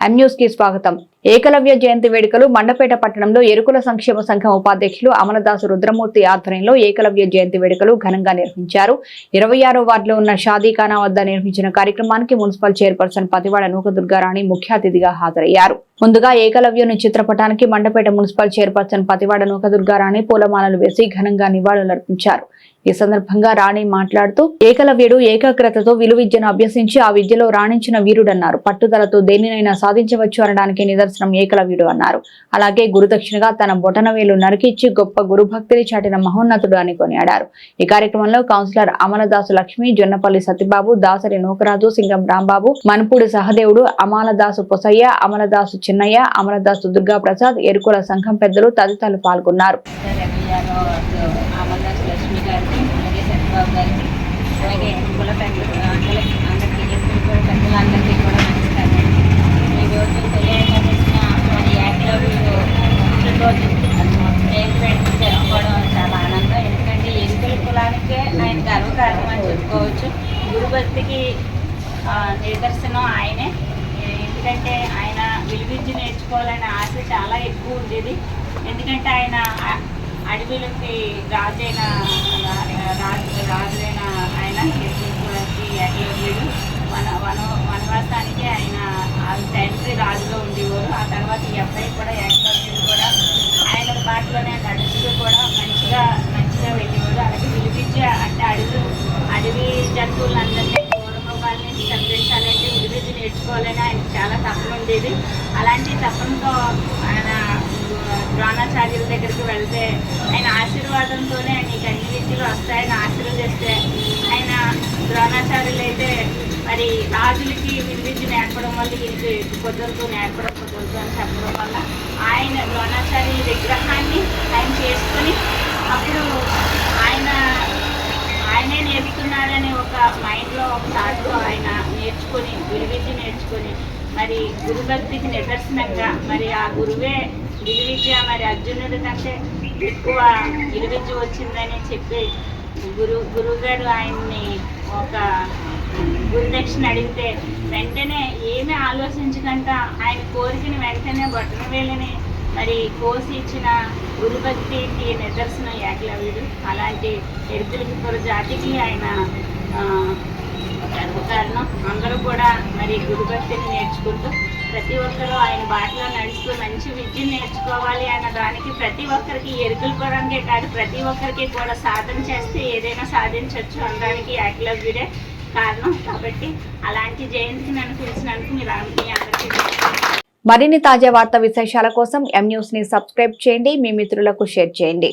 ఎం కి స్వాగతం. ఏకలవ్య జయంతి వేడుకలు మండపేట పట్టణంలో ఎరుకుల సంక్షేమ సంఘం ఉపాధ్యక్షులు అమలదాసు రుద్రమూర్తి ఆధ్వర్యంలో ఏకలవ్య జయంతి వేడుకలు ఘనంగా నిర్వహించారు. ఇరవై ఆరో వార్డులో ఉన్న షాదీఖానా వద్ద నిర్వహించిన కార్యక్రమానికి మున్సిపల్ చైర్పర్సన్ పతివాడ నూకదుర్గారాణి ముఖ్య అతిథిగా హాజరయ్యారు. ముందుగా ఏకలవ్యుని చిత్రపటానికి మండపేట మున్సిపల్ చైర్పర్సన్ పతివాడ నూకదుర్గారాణి పూలమాలలు వేసి ఘనంగా నివాళులర్పించారు. ఈ సందర్భంగా రాణి మాట్లాడుతూ ఏకలవ్యుడు ఏకాగ్రతతో విలువిద్యను అభ్యసించి ఆ విద్యలో రాణించిన వీరుడన్నారు. పట్టుదలతో దేనినైనా సాధించవచ్చు అనడానికి నిదర్శనం ఏకలవ్యుడు అన్నారు. అలాగే గురుదక్షిణగా తన బొటనవేలు నరికిచ్చి గొప్ప గురుభక్తిని చాటిన మహోన్నతుడు అని కొనియాడారు. ఈ కార్యక్రమంలో కౌన్సిలర్ అమలదాసు లక్ష్మి జొన్నపల్లి సత్యబాబు దాసరి నూకరాజు సింగం రాంబాబు మణిపూడి సహదేవుడు అమలదాసు పొసయ్య అమలదాసు చిన్నయ్య అమలదాసు దుర్గా ప్రసాద్ ఎరుకుల సంఘం పెద్దలు తదితరులు పాల్గొన్నారు రవియాలో అమర్దాస్ లక్ష్మి గారికి అలాగే సత్యబాబు గారికి అలాగే కుల పెద్దలు అందరికి అందరికీ ఎప్పుడు కూడా పెద్దలందరికీ కూడా నమస్కారం ఈరోజు తెలియజేసిన మరి యాక్టివ్ పుట్టినరోజు జయంతి వేడుకలు జరుపుకోవడం చాలా ఆనందం ఎందుకంటే ఎరుకల కులానికే ఆయన గర్వకారణం అని చెప్పుకోవచ్చు. గురుభక్తికి నిదర్శనం ఆయనే. ఎందుకంటే ఆయన విలువించి నేర్చుకోవాలనే ఆశ చాలా ఎక్కువ ఉండేది. ఎందుకంటే ఆయన అడవిలోకి రాజైన రాజు రాజైన ఆయన ఎదుర్కోవడానికి ఏకలవ్యుడు వన వన వనవాసానికి ఆయన తండ్రి రాజులో ఉండేవారు. ఆ తర్వాత ఈ అబ్బాయి కూడా అడవి జంతువులందరినీ పూర్వభావాల నుంచి సంరక్షించాలంటే విలువిద్య నేర్చుకోవాలని ఆయన చాలా తపన ఉండేది. అలాంటి తపనతో ఆయన ద్రోణాచార్యుల దగ్గరికి వెళ్తే ఆయన ఆశీర్వాదంతోనే నీకు అన్ని విద్యలు వస్తాయని ఆశీర్వదిస్తే ఆయన ద్రోణాచార్యులు అయితే మరి రాజులకి విద్య నేర్పడం వల్ల ఇది కుదరదు నేర్పడం కుదరదు అని చెప్పడం వల్ల ఆయన ద్రోణాచార్యుల విగ్రహాన్ని ఆయన చేసుకొని అప్పుడు ఆయన ఆయనే నేర్పుతున్నాడని ఒక మైండ్లో ఒక థాట్లో ఆయన నేర్చుకొని గురువిద్య నేర్చుకొని మరి గురుభక్తికి నిదర్శనంగా మరి ఆ గురువే విలువిద్య మరి అర్జునుడి కంటే ఎక్కువ విలువిద్య వచ్చిందని చెప్పి గురు గురువుగారు ఆయన్ని ఒక గురుదక్షిణ అడిగితే వెంటనే ఏమీ ఆలోచించకుండా ఆయన కోరికని వెంటనే బొట్టన వేలని మరి కోసి ఇచ్చిన గురుభక్తికి నిదర్శనం ఏకలవ్యుడు. అలాంటి ఎరుతుల జాతికి ఆయన గర్వకారణం అందరూ కూడా మరి గురుభక్తిని నేర్చుకుంటూ ప్రతి ఒక్కరూ ఆయన బాటలో నడుస్తూ మంచి విద్య నేర్చుకోవాలి అన్న దానికి ప్రతి ఒక్కరికి ఎరుకలు పొరంగే కాదు ప్రతి ఒక్కరికి కూడా సాధన చేస్తే ఏదైనా సాధించవచ్చు అనడానికి ఏకలవ్యుడే కారణం. కాబట్టి అలాంటి జయంతికి నన్ను పిలిచినందుకు మీరు మీ అందరికీ మరిన్ని తాజా వార్త విశేషాల కోసం ఎం న్యూస్ని సబ్స్క్రైబ్ చేయండి. మీ మిత్రులకు షేర్ చేయండి.